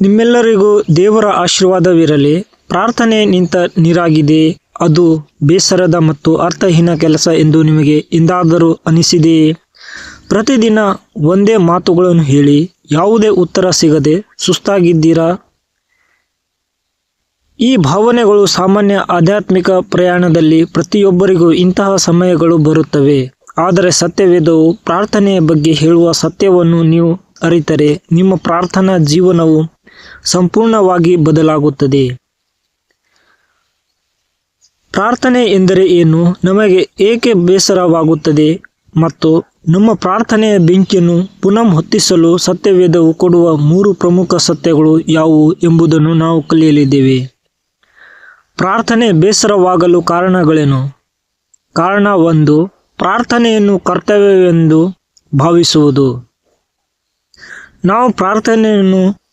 ನಿಮ್ಮೆಲ್ಲರಿಗೂ ದೇವರ ಆಶೀರ್ವಾದವಿರಲಿ. ಪ್ರಾರ್ಥನೆ ನಿಂತ ನೀರಾಗಿದೆ. ಅದು ಬೇಸರದ ಮತ್ತು ಅರ್ಥಹೀನ ಕೆಲಸ ಎಂದು ನಿಮಗೆ ಎಂದಾದರೂ ಅನಿಸಿದೆಯೇ ಪ್ರತಿದಿನ ಒಂದೇ ಮಾತುಗಳನ್ನು ಹೇಳಿ, ಯಾವುದೇ ಉತ್ತರ ಸಿಗದೆ ಸುಸ್ತಾಗಿದ್ದೀರಾ? ಈ ಭಾವನೆಗಳು ಸಾಮಾನ್ಯ ಆಧ್ಯಾತ್ಮಿಕ ಪ್ರಯಾಣದಲ್ಲಿ ಪ್ರತಿಯೊಬ್ಬರಿಗೂ ಇಂತಹ ಸಮಯಗಳು ಬರುತ್ತವೆ. ಆದರೆ ಸತ್ಯವೇದವು ಪ್ರಾರ್ಥನೆಯ ಬಗ್ಗೆ ಹೇಳುವ ಸತ್ಯವನ್ನು ನೀವು ಅರಿತರೆ. ನಿಮ್ಮ ಪ್ರಾರ್ಥನಾ ಜೀವನವು ಸಂಪೂರ್ಣವಾಗಿ ಬದಲಾಗುತ್ತದೆ. ಪ್ರಾರ್ಥನೆ ಎಂದರೆ ಏನು? ನಮಗೆ ಏಕೆ ಬೇಸರವಾಗುತ್ತದೆ? ಮತ್ತು ನಮ್ಮ ಪ್ರಾರ್ಥನೆಯ ಬೆಂಕಿಯನ್ನು ಪುನಃ ಹೊತ್ತಿಸಲು ಸತ್ಯವೇದವು ಕೊಡುವ ಮೂರು ಪ್ರಮುಖ ಸತ್ಯಗಳು ಯಾವುವು ಎಂಬುದನ್ನು ನಾವು ಕಲಿಯಲಿದ್ದೇವೆ. ಪ್ರಾರ್ಥನೆ ಬೇಸರವಾಗಲು ಕಾರಣಗಳೇನು? ಕಾರಣ ಒಂದು, ಪ್ರಾರ್ಥನೆಯನ್ನು ಕರ್ತವ್ಯವೆಂದು ಭಾವಿಸುವುದು. ನಾವು ಪ್ರಾರ್ಥನೆಯನ್ನು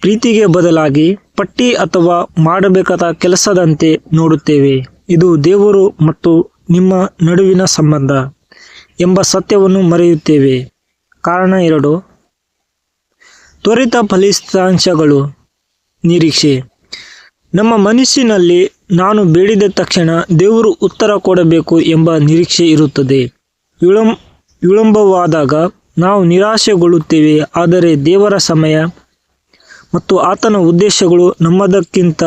ಪ್ರೀತಿಗೆ ಬದಲಾಗಿ ಪಟ್ಟಿ ಅಥವಾ ಮಾಡಬೇಕಾದ ಕೆಲಸದಂತೆ ನೋಡುತ್ತೇವೆ. ಇದು ದೇವರು ಮತ್ತು ನಿಮ್ಮ ನಡುವಿನ ಸಂಬಂಧ ಎಂಬ ಸತ್ಯವನ್ನು ಮರೆಯುತ್ತೇವೆ. ಕಾರಣ ಎರಡು. ತ್ವರಿತ ಫಲಿತಾಂಶಗಳು. ನಿರೀಕ್ಷೆ. ನಮ್ಮ ಮನಸ್ಸಿನಲ್ಲಿ ನಾನು ಬೇಡಿದ ತಕ್ಷಣ ದೇವರು ಉತ್ತರ ಕೊಡಬೇಕು ಎಂಬ ನಿರೀಕ್ಷೆ ಇರುತ್ತದೆ. ವಿಳಂ, ವಿಳಂಬವಾದಾಗ ನಾವು ನಿರಾಶೆಗೊಳ್ಳುತ್ತೇವೆ, ಆದರೆ ದೇವರ ಸಮಯ ಮತ್ತು ಆತನ ಉದ್ದೇಶಗಳು ನಮ್ಮದಕ್ಕಿಂತ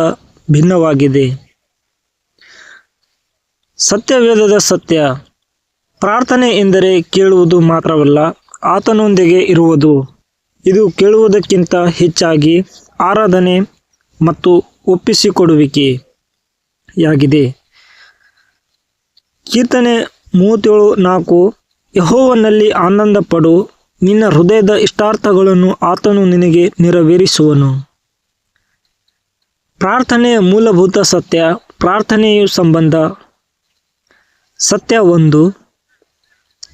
ಭಿನ್ನವಾಗಿದೆ. ಸತ್ಯವೇದದ ಸತ್ಯ. ಪ್ರಾರ್ಥನೆ ಎಂದರೆ ಕೇಳುವುದು ಮಾತ್ರವಲ್ಲ, ಆತನೊಂದಿಗೆ ಇರುವುದು. ಇದು ಕೇಳುವುದಕ್ಕಿಂತ ಹೆಚ್ಚಾಗಿ ಆರಾಧನೆ ಮತ್ತು ಒಪ್ಪಿಸಿಕೊಡುವಿಕೆಯಾಗಿದೆ. ಕೀರ್ತನೆ ಮೂವತ್ತೇಳು ನಾಲ್ಕು, ಯಹೋವನಲ್ಲಿ ಆನಂದ ಪಡು ನಿನ್ನ ಹೃದಯದ ಇಷ್ಟಾರ್ಥಗಳನ್ನು ಆತನು ನಿನಗೆ ನೆರವೇರಿಸುವನು. ಪ್ರಾರ್ಥನೆಯ ಮೂಲಭೂತ ಸತ್ಯ, ಪ್ರಾರ್ಥನೆಯು ಸಂಬಂಧ. ಸತ್ಯ ಒಂದು,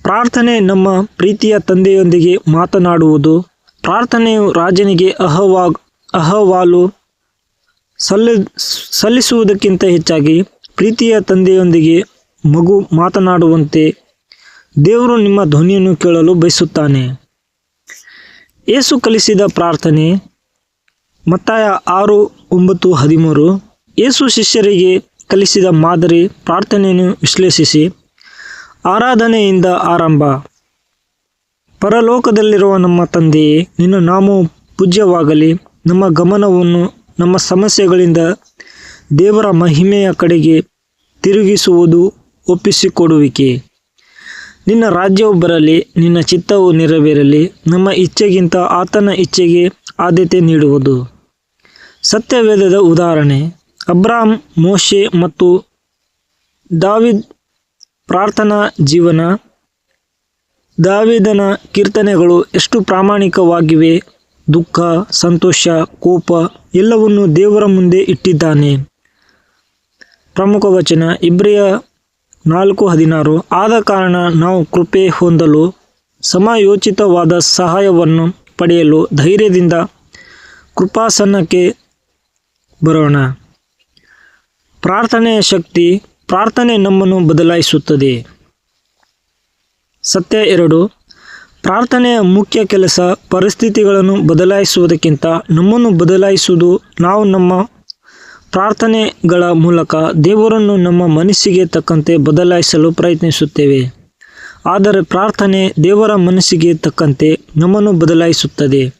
ಪ್ರಾರ್ಥನೆ ನಮ್ಮ ಪ್ರೀತಿಯ ತಂದೆಯೊಂದಿಗೆ ಮಾತನಾಡುವುದು. ಪ್ರಾರ್ಥನೆಯು ರಾಜನಿಗೆ ಅಹವಾ, ಅಹವಾಲು ಸಲ್ಲಿ, ಸಲ್ಲಿಸುವುದಕ್ಕಿಂತ ಹೆಚ್ಚಾಗಿ ಪ್ರೀತಿಯ ತಂದೆಯೊಂದಿಗೆ ಮಗು ಮಾತನಾಡುವಂತೆ ದೇವರು ನಿಮ್ಮ ಧ್ವನಿಯನ್ನು ಕೇಳಲು ಬಯಸುತ್ತಾನೆ. ಏಸು ಕಲಿಸಿದ ಪ್ರಾರ್ಥನೆ, ಮತ್ತಾಯ ಆರು, ಒಂಬತ್ತು, ಹದಿಮೂರು ಏಸು ಶಿಷ್ಯರಿಗೆ ಕಲಿಸಿದ ಮಾದರಿ ಪ್ರಾರ್ಥನೆಯನ್ನು ವಿಶ್ಲೇಷಿಸಿ. ಆರಾಧನೆಯಿಂದ ಆರಂಭ. ಪರಲೋಕದಲ್ಲಿರುವ ನಮ್ಮ ತಂದೆಯೇ, ನಿನ್ನ ನಾಮವು ಪೂಜ್ಯವಾಗಲಿ. ನಮ್ಮ ಗಮನವನ್ನು ನಮ್ಮ ಸಮಸ್ಯೆಗಳಿಂದ ದೇವರ ಮಹಿಮೆಯ ಕಡೆಗೆ ತಿರುಗಿಸುವುದು ಒಪ್ಪಿಸಿಕೊಡುವಿಕೆ. ನಿನ್ನ ರಾಜ್ಯವು ಬರಲಿ, ನಿನ್ನ ಚಿತ್ತವು ನೆರವೇರಲಿ, ನಮ್ಮ ಇಚ್ಛೆಗಿಂತ ಆತನ ಇಚ್ಛೆಗೆ ಆದ್ಯತೆ ನೀಡುವುದು. ಸತ್ಯವೇದದ ಉದಾಹರಣೆ, ಅಬ್ರಾಮ್, ಮೋಶೆ ಮತ್ತು ದಾವಿದ್ ಪ್ರಾರ್ಥನಾ ಜೀವನ. ದಾವಿದನ ಕೀರ್ತನೆಗಳು ಎಷ್ಟು ಪ್ರಾಮಾಣಿಕವಾಗಿವೆ? ದುಃಖ, ಸಂತೋಷ, ಕೋಪ, ಎಲ್ಲವನ್ನು ದೇವರ ಮುಂದೆ ಇಟ್ಟಿದ್ದಾನೆ. ಪ್ರಮುಖ ವಚನ, ಇಬ್ರಿಯ ನಾಲ್ಕು ಹದಿನಾರು. ಆದ ಕಾರಣ ನಾವು ಕೃಪೆ ಹೊಂದಲು ಸಮಯೋಚಿತವಾದ ಸಹಾಯವನ್ನು ಪಡೆಯಲು ಧೈರ್ಯದಿಂದ ಕೃಪಾಸನಕ್ಕೆ ಬರೋಣ. ಪ್ರಾರ್ಥನೆಯ ಶಕ್ತಿ ಪ್ರಾರ್ಥನೆ ನಮ್ಮನ್ನು ಬದಲಾಯಿಸುತ್ತದೆ. ಸತ್ಯ ಎರಡು. ಪ್ರಾರ್ಥನೆಯ ಮುಖ್ಯ ಕೆಲಸ ಪರಿಸ್ಥಿತಿಗಳನ್ನು ಬದಲಾಯಿಸುವುದಕ್ಕಿಂತ ನಮ್ಮನ್ನು ಬದಲಾಯಿಸುವುದು ನಾವು ನಮ್ಮ ಪ್ರಾರ್ಥನೆಗಳ ಮೂಲಕ ದೇವರನ್ನು ನಮ್ಮ ಮನಸ್ಸಿಗೆ ತಕ್ಕಂತೆ ಬದಲಾಯಿಸಲು ಪ್ರಯತ್ನಿಸುತ್ತೇವೆ. ಆದರೆ ಪ್ರಾರ್ಥನೆ ದೇವರ ಮನಸ್ಸಿಗೆ ತಕ್ಕಂತೆ ನಮ್ಮನ್ನು ಬದಲಾಯಿಸುತ್ತದೆ.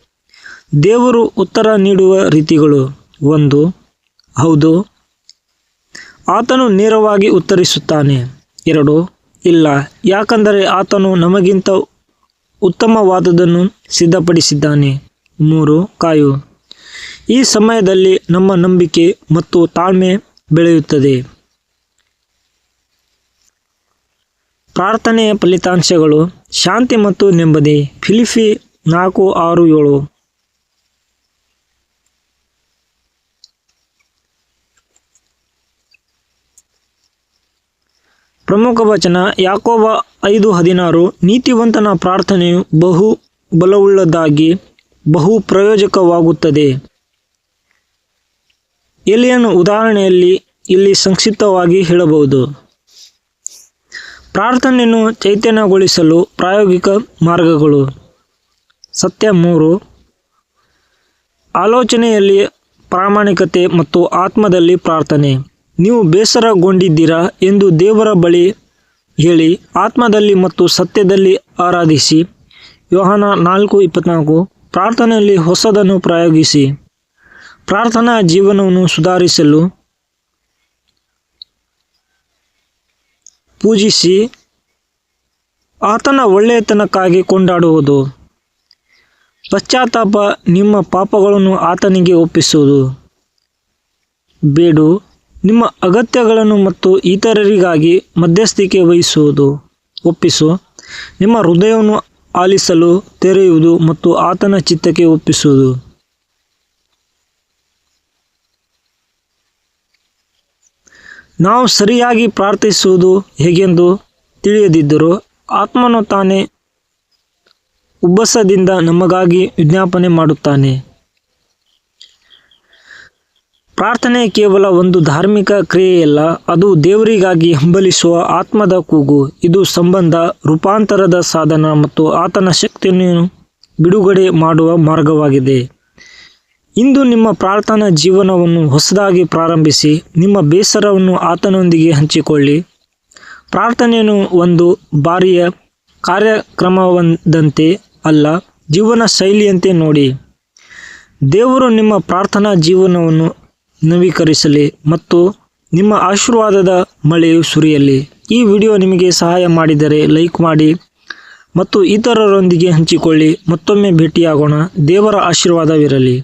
ದೇವರು ಉತ್ತರ ನೀಡುವ ರೀತಿಗಳು ಒಂದು, ಹೌದು. ಆತನು ನೇರವಾಗಿ ಉತ್ತರಿಸುತ್ತಾನೆ. ಎರಡು, ಇಲ್ಲ. ಯಾಕಂದರೆ ಆತನು ನಮಗಿಂತ ಉತ್ತಮವಾದದನ್ನು ಸಿದ್ಧಪಡಿಸಿದ್ದಾನೆ. ಮೂರು, ಕಾಯು. ಈ ಸಮಯದಲ್ಲಿ ನಮ್ಮ ನಂಬಿಕೆ ಮತ್ತು ತಾಳ್ಮೆ ಬೆಳೆಯುತ್ತದೆ. ಪ್ರಾರ್ಥನೆಯ ಫಲಿತಾಂಶಗಳು ಶಾಂತಿ ಮತ್ತು ನೆಮ್ಮದಿ. ಫಿಲಿಫಿ ನಾಲ್ಕು ಆರು ಏಳು. ಪ್ರಮುಖ ವಚನ ಯಾಕೋಬ ಐದು ಹದಿನಾರು. ನೀತಿವಂತನ ಪ್ರಾರ್ಥನೆಯು ಬಹು ಬಲವುಳ್ಳದಾಗಿ ಬಹು ಪ್ರಯೋಜಕವಾಗುತ್ತದೆ. ಎಲಿಯನ ಉದಾಹರಣೆಯಲ್ಲಿ ಇಲ್ಲಿ ಸಂಕ್ಷಿಪ್ತವಾಗಿ ಹೇಳಬಹುದು. ಪ್ರಾರ್ಥನೆಯನ್ನು ಚೈತನ್ಯಗೊಳಿಸಲು ಪ್ರಾಯೋಗಿಕ ಮಾರ್ಗಗಳು. ಸತ್ಯ ಮೂರು. ಆಲೋಚನೆಯಲ್ಲಿ ಪ್ರಾಮಾಣಿಕತೆ ಮತ್ತು ಆತ್ಮದಲ್ಲಿ ಪ್ರಾರ್ಥನೆ. ನೀವು ಬೇಸರಗೊಂಡಿದ್ದೀರಾ ಎಂದು ದೇವರ ಬಳಿ ಹೇಳಿ, ಆತ್ಮದಲ್ಲಿ ಮತ್ತು ಸತ್ಯದಲ್ಲಿ ಆರಾಧಿಸಿ. ಯೋಹಾನ ನಾಲ್ಕು ಇಪ್ಪತ್ನಾಲ್ಕು. ಪ್ರಾರ್ಥನೆಯಲ್ಲಿ ಹೊಸದನ್ನು ಪ್ರಯೋಗಿಸಿ. ಪ್ರಾರ್ಥನಾ ಜೀವನವನ್ನು ಸುಧಾರಿಸಲು ಪೂಜಿಸಿ ಆತನ ಒಳ್ಳೆಯತನಕ್ಕಾಗಿ ಕೊಂಡಾಡುವುದು. ಪಶ್ಚಾತ್ತಾಪ ನಿಮ್ಮ ಪಾಪಗಳನ್ನು ಆತನಿಗೆ ಒಪ್ಪಿಸುವುದು. ಬೇಡು, ನಿಮ್ಮ ಅಗತ್ಯಗಳನ್ನು ಮತ್ತು ಇತರರಿಗಾಗಿ ಮಧ್ಯಸ್ಥಿಕೆ ವಹಿಸುವುದು. ಒಪ್ಪಿಸು, ನಿಮ್ಮ ಹೃದಯವನ್ನು ಆಲಿಸಲು ತೆರೆಯುವುದು ಮತ್ತು ಆತನ ಚಿತ್ತಕ್ಕೆ ಒಪ್ಪಿಸುವುದು. ನಾವು ಸರಿಯಾಗಿ ಪ್ರಾರ್ಥಿಸುವುದು ಹೇಗೆಂದು ತಿಳಿಯದಿದ್ದರೂ ಆತ್ಮನು ತಾನೇ ಉಬ್ಬಸದಿಂದ ನಮಗಾಗಿ ವಿಜ್ಞಾಪನೆ ಮಾಡುತ್ತಾನೆ. ಪ್ರಾರ್ಥನೆ ಕೇವಲ ಒಂದು ಧಾರ್ಮಿಕ ಕ್ರಿಯೆಯಲ್ಲ, ಅದು ದೇವರಿಗಾಗಿ ಹಂಬಲಿಸುವ ಆತ್ಮದ ಕೂಗು. ಇದು ಸಂಬಂಧ, ರೂಪಾಂತರದ ಸಾಧನ ಮತ್ತು ಆತನ ಶಕ್ತಿಯನ್ನು ಬಿಡುಗಡೆ ಮಾಡುವ ಮಾರ್ಗವಾಗಿದೆ. ಇಂದು ನಿಮ್ಮ ಪ್ರಾರ್ಥನಾ ಜೀವನವನ್ನು ಹೊಸದಾಗಿ ಪ್ರಾರಂಭಿಸಿ, ನಿಮ್ಮ ಬೇಸರವನ್ನು ಆತನೊಂದಿಗೆ ಹಂಚಿಕೊಳ್ಳಿ. ಪ್ರಾರ್ಥನೆಯನ್ನು ಒಂದು ಬಾರಿಯ ಕಾರ್ಯಕ್ರಮವೊಂದಂತೆ ಅಲ್ಲ, ಜೀವನ ಶೈಲಿಯಂತೆ ನೋಡಿ. ದೇವರು ನಿಮ್ಮ ಪ್ರಾರ್ಥನಾ ಜೀವನವನ್ನು ನವೀಕರಿಸಲಿ ಮತ್ತು ನಿಮ್ಮ ಆಶೀರ್ವಾದದ ಮಳೆಯು ಸುರಿಯಲಿ. ಈ ವಿಡಿಯೋ ನಿಮಗೆ ಸಹಾಯ ಮಾಡಿದರೆ ಲೈಕ್ ಮಾಡಿ ಮತ್ತು ಇತರರೊಂದಿಗೆ ಹಂಚಿಕೊಳ್ಳಿ. ಮತ್ತೊಮ್ಮೆ ಭೇಟಿಯಾಗೋಣ. ದೇವರ ಆಶೀರ್ವಾದವಿರಲಿ.